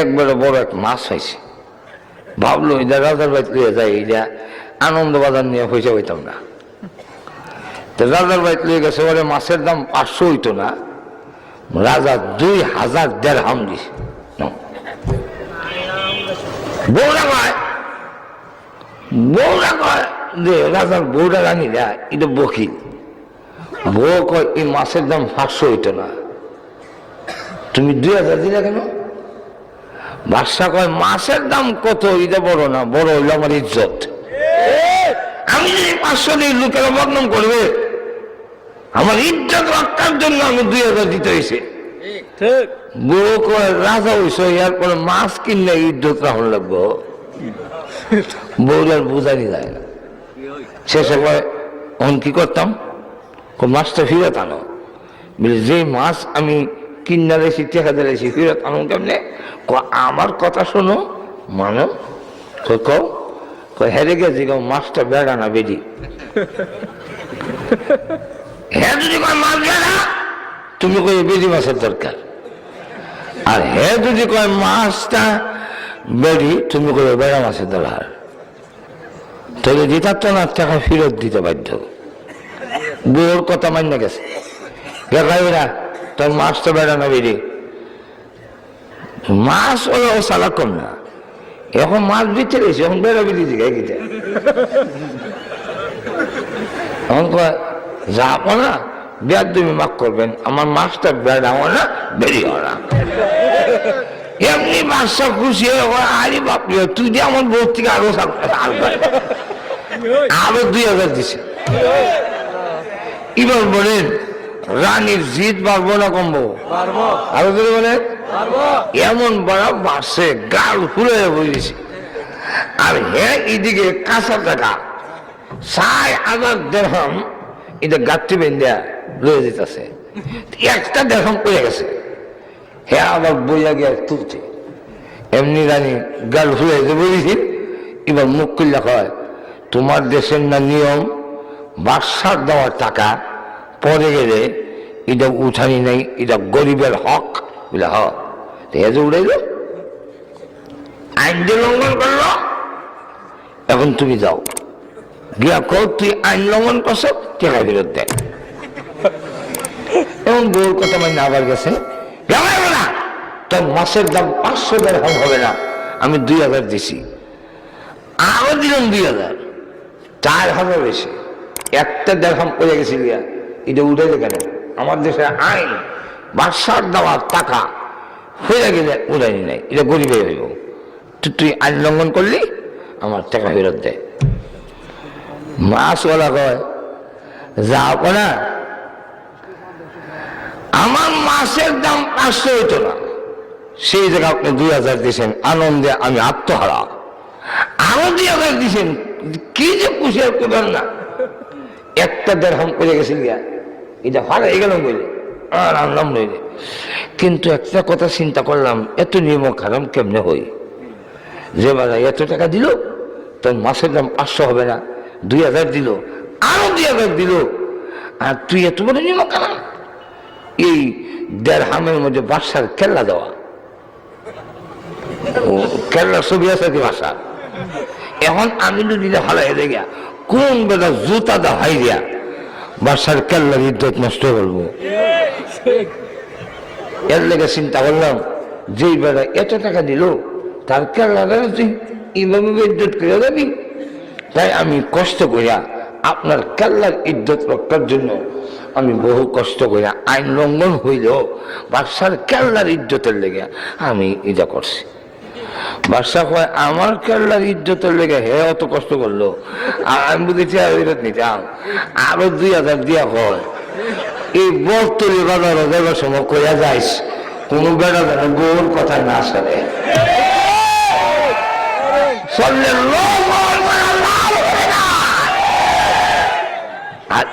একবারে বড় এক মাছ হয়েছে। ভাবলো এটা রাজার বাড়ি লিয়ে যায় এটা আনন্দ বাজার নিয়ে পয়সা হইতাম না। তো রাজার বাড়ি লিয়ে গেছে, ওরে মাছের দাম পাঁচশো হইতো না। রাজা দুই হাজার দেড় হাম দিস বউরা কয় বউরা কয় যে রাজার বউরা রানি দেয় এটা বকিল। বউ কয়, এই মাছের দাম পাঁচশো হইতো না। তুমি দুই হাজার দিলে কেন? বাদশা কয় মাছের দাম কত? এটা বড় না বড় হইল আমার ইজ্জত। আমি যদি পাঁচশো দিই লোকেরা বদনাম করবে। আমার ইজ্জত রক্ষার জন্য আমি দুই হাজার দিতে হয়েছে। বউ কয় রাজা হইছো এরপরে মাছ কিনলে ইজ্জত রাখুন লাগবো। বউর আর বোঝানি যায় না। শেষে কয় অন কি করতাম? মাছটা ফিরত আনো। যে মাছ আমি কিনা রেছি টেকা দিয়েছি ফিরত আনো কেমনে? আমার কথা শোনো, মানো? কও। হেরে গেছি কও মাছটা বেড়া না বেরি হ্যাঁ যদি কয়, মাছ বেড়া, তুমি কই বেরি মাছের দরকার? আর হে যদি কয়, মাছটা বেরি তুমি কই বেড়া মাছের দরকার? তাহলে দিতার না, টাকা ফেরত দিতে বাধ্য। বউর কথা মান্য গেছে। দেখাবি না তোর মাছ তো বেড়া না বেরি মাছ ও সালা কম না। এখন মাছ বিচ্ছে রয়েছে এখন বেড়া বেরিয়ে দিকে গিতে এখন যাব না বিয়ার তুমি মাফ করবেন, আমার মাছটা বেড়াও না বেরিয়ে না। এমনি বাচ্চা খুশি হয়ে আরে বাপরে তুই যে আমার বউ থেকে আরো- আরও দুই হাজার দিছে। এবার বলেন রানীর জিত বাড়বো না কমবো? আরও যদি বলেন। পারব। এমন বড় বাসে গাল ফুলে বলেছে আর হ্যাঁ এদিকে কাঁচা টাকা সাই হাজার দেড়হাম এটা গাত্রি বেন্দিয়া রয়ে যেতেছে। একটা দেড়হাম পড়ে গেছে। হ্যাঁ আবার বইয়া গিয়ে তুলছে। এমনি রানী গাল ফুলে যে বলেছি এবার মুখ করলে হয় তোমার দেশের না নিয়ম বাদশার দেওয়ার টাকা পরে গেলে এটা উঠানি নেই, এটা গরিবের হক বলে হক যে উড়াইল। আইন যে লঙ্ঘন করল। এখন তুমি যাও। গিয়া কো তুই আইন লঙ্ঘন করছ টাকা ফেরত দেয় এবং বউর কথা মানে আবার গেছে। "যাবে না, তোর মাসের দাম পাঁচশো দেড় হবে না, আমি দুই হাজার দিছি। আরও দিলাম দুই হাজার। চার হাজার বেশি। একটা দেড়হাম পড়ে গেছে গিয়া। এটা উঠে কেন আমার দেশে আইন, বাদশার দেওয়ার টাকা হয়ে গেলে উড়াইনি নাই, এটা গরিবে হইব। তুই আইন লঙ্ঘন করলি, আমার টাকা ফেরত দেয় মাছওয়ালা কয়, যাও না আমার মাছের দাম পাঁচশো হইতো না। সেই জায়গায় আপনি দুই হাজার দিয়েছেন আনন্দে আমি আত্মহারা। আরও দুই হাজার দিয়েছেন কি যে খুশি আর করবেন না। একটা দেড়হাম করে গেছিল গিয়া। এটা ভালো হয়ে গেল বলে আর আনলাম নইলে। কিন্তু একটা কথা চিন্তা করলাম, এত নিয়ম খারাম কেমনে হই? যে বাজা এত টাকা দিল, তোর মাসের দাম পাঁচশো হবে না, দুই হাজার দিল, আরও দুই হাজার দিল। আর তুই এত বড় নিয়ম খারাম? এই দেড় হামের মধ্যে বাসার কেল্লা দেওয়া। কেল্লার ছবি আছে কি বাসা এখন আমি দিলে ভালো হয়ে কোন বেলা জুতা দা হাই দিয়া বাসার কেল্লার ইজ্জত নষ্ট করব এর লেগে চিন্তা করলাম, যেই বেলা এত টাকা দিল, তার কেল্লারে তুই এইভাবে ইজ্জত করে যাবি? তাই আমি কষ্ট করিয়া আপনার কেল্লার ইজ্জত রক্ষার জন্য আমি বহু কষ্ট করিয়া আইন লঙ্ঘন হইলেও বাদশার কেল্লার ইজ্জতের লেগে আমি এটা করছি। বাদশাহ কয়, আমার কেল্লার ইজ্জতের লেগে? হে, অত কষ্ট করল। আর আমি বুঝেছি আর ওইটা নিতাম আরও দুই হাজার দিয়া হয়। এই বর্তলি বাজার যাবার সময় কইয়া যাইস, কোনো বেড়া যেন গৌর কথা না সারে আর